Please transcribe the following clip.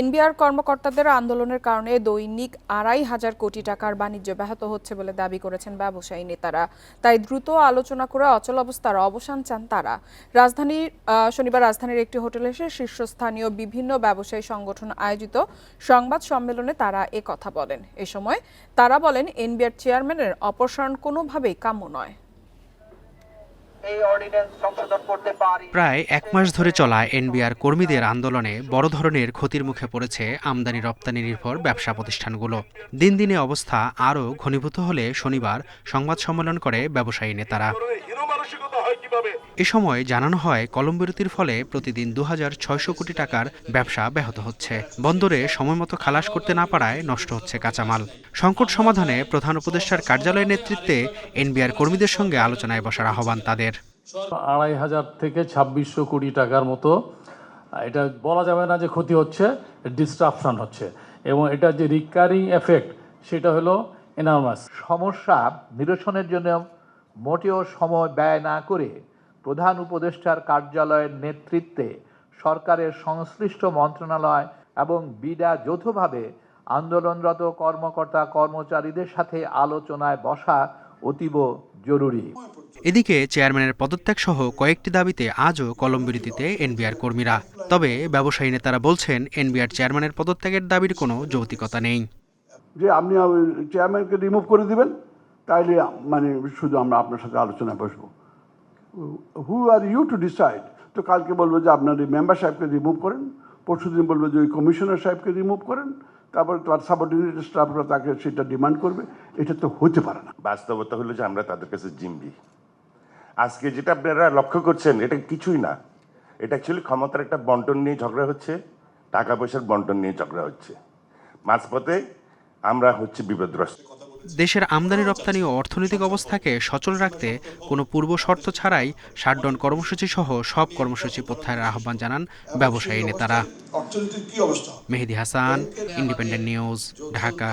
NBR কর্মকর্তাদের আন্দোলনের কারণে দৈনিক আড়াই হাজার কোটি টাকার বাণিজ্য ব্যাহত হচ্ছে বলে দাবি করেছেন ব্যবসায়ী নেতারা। তাই দ্রুত আলোচনা করে অচল অবস্থার অবসান চান তারা। রাজধানীর শনিবার রাজধানীর একটি হোটেলে এসে শীর্ষস্থানীয় বিভিন্ন ব্যবসায়ী সংগঠন আয়োজিত সংবাদ সম্মেলনে তারা কথা বলেন। এ সময় তারা বলেন, এনবিআর চেয়ারম্যানের অপসারণ কোনোভাবেই কাম্য নয় এই অর্ডিন্যান্স সংশোধন করতে পারি প্রায় এক মাস ধরে চলা এনবিআর কর্মীদের আন্দোলনে বড় ধরনের ক্ষতির মুখে পড়েছে আমদানি রপ্তানি নির্ভর ব্যবসা প্রতিষ্ঠানগুলো। দিন দিনে অবস্থা আরও ঘনীভূত হলে শনিবার সংবাদ সম্মেলন করে ব্যবসায়ী নেতারা। এ সময় জানানো হয় কলম বিরতির ফলে প্রতিদিন দু হাজার ছয়শো কোটি টাকার ব্যবসা ব্যাহত হচ্ছে। বন্দরে সময়মতো খালাস করতে না পারায় নষ্ট হচ্ছে কাঁচামাল। সংকট সমাধানে প্রধান উপদেষ্টার কার্যালয়ের নেতৃত্বে এনবিআর কর্মীদের সঙ্গে আলোচনায় বসার আহ্বান তাদের। আড়াই হাজার থেকে ছাব্বিশশো কোটি টাকার মতো এটা বলা যাবে না যে ক্ষতি হচ্ছে ডিস্ট্রাপশন হচ্ছে। এবং এটা যে রিকারিং এফেক্ট সেটা হলো এনার্মাস সমস্যা নিরসনের জন্য মোটেও সময় ব্যয় না করে প্রধান উপদেষ্টার কার্যালয়ের নেতৃত্বে সরকারের সংশ্লিষ্ট মন্ত্রণালয় এবং বিডা যৌথভাবে আন্দোলনরত কর্মকর্তা কর্মচারীদের সাথে আলোচনায় বসা অতীব জরুরি। এদিকে চেয়ারম্যানের পদত্যাগ সহ কয়েকটি দাবিতে আজও কলম বিরতিতে এনবিআর কর্মীরা। তবে ব্যবসায়ী নেতারা বলছেন এনবিআর চেয়ারম্যানের পদত্যাগের দাবির কোনো যৌক্তিকতা নেই। যে আপনি চেয়ারম্যানকে রিমুভ করে দিবেন? তাইলে মানে শুধু আমরা আপনার সাথে আলোচনায় বসবো। Who are you to decide তো কালকে বলব যে আপনার এই মেম্বার সাহেবকে রিমুভ করেন পরশু দিন বলব যে ওই কমিশনার সাহেবকে রিমুভ করেন, তারপর তার সাবঅর্ডিনেট স্টাফরা তাকে সেটা ডিমান্ড করবে, এটা তো হতে পারে না। বাস্তবতা হলো যে আমরা তাদের কাছে জিম্বি আজকে যেটা আপনারা লক্ষ্য করছেন, এটা কিছুই না। এটা অ্যাকচুয়ালি ক্ষমতার একটা বন্টন নিয়ে ঝগড়া হচ্ছে, টাকা পয়সার বন্টন নিয়ে ঝগড়া হচ্ছে। মাঝপথে আমরা হচ্ছে বিপদগ্রস্ত। দেশের আমদানি রপ্তানি ও অর্থনৈতিক অবস্থাকে সচল রাখতে কোনো পূর্ব শর্ত ছাড়াই ষাটডন কর্মসূচি সহ সব কর্মসূচি প্রত্যাহারের আহ্বান জানান ব্যবসায়ী নেতারা। Mehedi Hasan Independent News Dhaka.